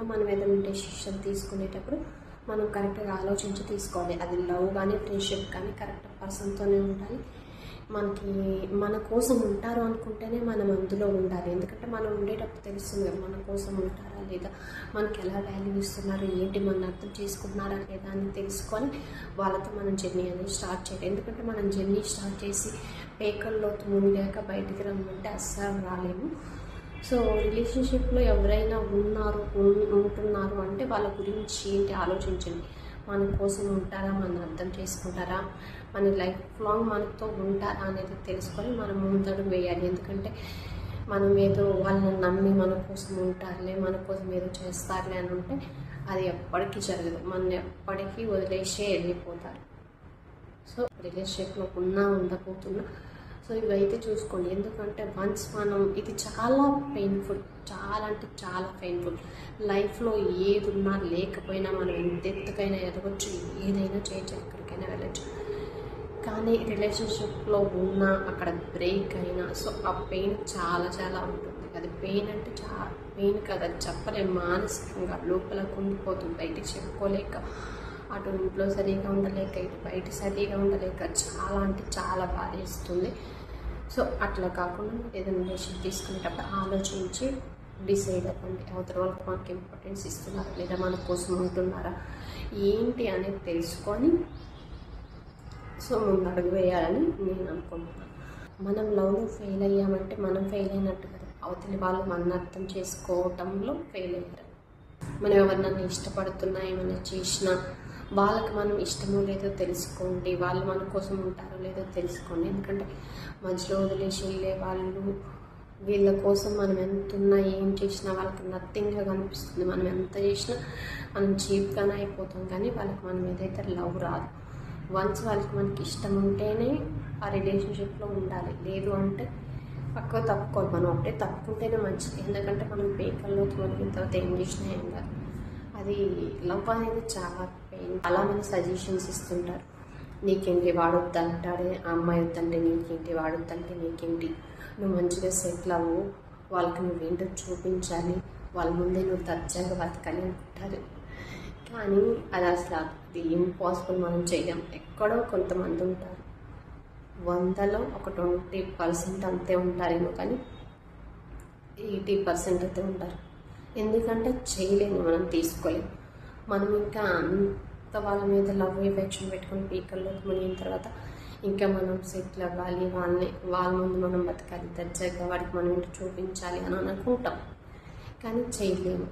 కాకుండా మనం ఏదైనా డెసిషన్ తీసుకునేటప్పుడు మనం కరెక్ట్గా ఆలోచించి తీసుకోవాలి. అది లవ్ కానీ ఫ్రెండ్షిప్ కానీ కరెక్ట్ పర్సన్తోనే ఉండాలి. మనకి మన కోసం ఉంటారు అనుకుంటేనే మనం అందులో ఉండాలి. ఎందుకంటే మనం ఉండేటప్పుడు తెలుస్తుంది కదా మన కోసం ఉంటారా లేదా మనకి ఎలా వాల్యూ ఇస్తున్నారు ఏంటి మన అర్థం చేసుకుంటున్నారా లేదా అని తెలుసుకొని వాళ్ళతో మనం జర్నీ అనేది స్టార్ట్ చేయాలి. ఎందుకంటే మనం జర్నీ స్టార్ట్ చేసి పేకల్లో మునిగాక బయటికి రమ్మంటే అస్సలు రాలేము. సో రిలేషన్షిప్లో ఎవరైనా ఉన్నారు ఉంటున్నారు అంటే వాళ్ళ గురించి ఏంటి ఆలోచించండి. మన కోసం ఉంటారా? మనం అర్థం చేసుకుంటారా? మన లైఫ్ లాంగ్ మనతో ఉంటారా అనేది తెలుసుకొని మనం ముందడుగు వేయాలి. ఎందుకంటే మనం ఏదో వాళ్ళని నమ్మి మన కోసం ఉంటారులే మన కోసం ఏదో చేస్తారులే అని ఉంటే అది ఎప్పటికీ జరగదు. మనం ఎప్పటికీ వదిలేసే వెళ్ళిపోతారు. సో రిలేషన్షిప్లో ఉన్నా ఉండకపోతున్నా సో ఇవైతే చూసుకోండి. ఎందుకంటే వన్స్ మనం ఇది చాలా పెయిన్ఫుల్ చాలా అంటే చాలా పెయిన్ఫుల్ లైఫ్లో ఏది ఉన్నా లేకపోయినా మనం ఎంత ఎత్తుకైనా ఎదగొచ్చు ఏదైనా చేయొచ్చు ఎక్కడికైనా వెళ్ళచ్చు. కానీ రిలేషన్షిప్లో ఉన్న అక్కడ బ్రేక్ అయినా సో ఆ పెయిన్ చాలా చాలా ఉంటుంది. అది పెయిన్ అంటే చాలా పెయిన్ కదా చెప్పలేం. మానసికంగా లోపల కుంగిపోతుంది బయటికి చెప్పుకోలేక అటు ఇంట్లో సరిగా ఉండలేక ఇటు బయట సరిగా ఉండలేక చాలా అంటే చాలా బాధేస్తుంది. సో అట్లా కాకుండా ఏదైనా డెసిషన్ తీసుకునేటప్పుడు ఆలోచించి డిసైడ్ అవ్వండి. అవతల వాళ్ళకి మనకి ఇంపార్టెన్స్ ఇస్తున్నారా? లేదా మన కోసం ఉంటున్నారా? ఏంటి అనేది తెలుసుకొని సో ముందు అడుగు వేయాలని నేను అనుకుంటున్నాను. మనం లవ్లో ఫెయిల్ అయ్యామంటే మనం ఫెయిల్ అయినట్టు కదా. అవతలి వాళ్ళు మన అర్థం చేసుకోవటంలో ఫెయిల్ అయ్యారు మనం ఎవరినన్నా ఇష్టపడుతున్నా ఏమైనా చేసినా వాళ్ళకి మనం ఇష్టమో లేదో తెలుసుకోండి వాళ్ళు మన కోసం ఉంటారో లేదో తెలుసుకోండి. ఎందుకంటే మధ్యలో వదిలేసి వెళ్ళే వాళ్ళు వీళ్ళ కోసం మనం ఎంత ఉన్నా ఏం చేసినా వాళ్ళకి నథింగ్గా కనిపిస్తుంది. మనం ఎంత చేసినా మనం చీప్గానే అయిపోతాం కానీ వాళ్ళకి మనం ఏదైతే లవ్ రాదు. వన్స్ వాళ్ళకి మనకి ఇష్టం ఉంటేనే ఆ రిలేషన్షిప్లో ఉండాలి. లేదు అంటే పక్క తప్పుకోవాలి. మనం అప్పుడే తప్పుకుంటేనే మంచిది. ఎందుకంటే మనం పేపర్లోకి మనం తర్వాత ఏం చేసినా ఏం కాదు. అది లవ్ అనేది చాలా పెయిన్ చాలా మంది సజెషన్స్ ఇస్తుంటారు. నీకేంటి వాడొద్దు అంటాడే ఆ అమ్మాయి వద్దంటే నీకేంటి? వాడొద్దంటే నీకేంటి? నువ్వు మంచిగా సెటిల్ అవ్వు. వాళ్ళకి నువ్వేంటో చూపించాలి. వాళ్ళ ముందే నువ్వు దర్జాగా బతకాలి అనుకుంటారు కానీ అది అసలు అది ఇంపాసిబుల్ మనం చేయం ఎక్కడో కొంతమంది ఉంటారు. వందలో ఒక ట్వంటీ పర్సెంట్ అంతే ఉంటారేమో కానీ ఎయిటీ పర్సెంట్ అయితే ఉంటారు. ఎందుకంటే చేయలేము మనం తీసుకోలేము. మనం ఇంకా అంత వాళ్ళ మీద లవ్ ఎఫెక్షన్ పెట్టుకొని పీకల్లో మునిగిన తర్వాత ఇంకా మనం సెటిల్ అవ్వాలి వాళ్ళని వాళ్ళ ముందు మనం బతకాలి దర్జాగా వాడికి మనం ఏంటో చూపించాలి అని అనుకుంటాం. కానీ చేయలేము.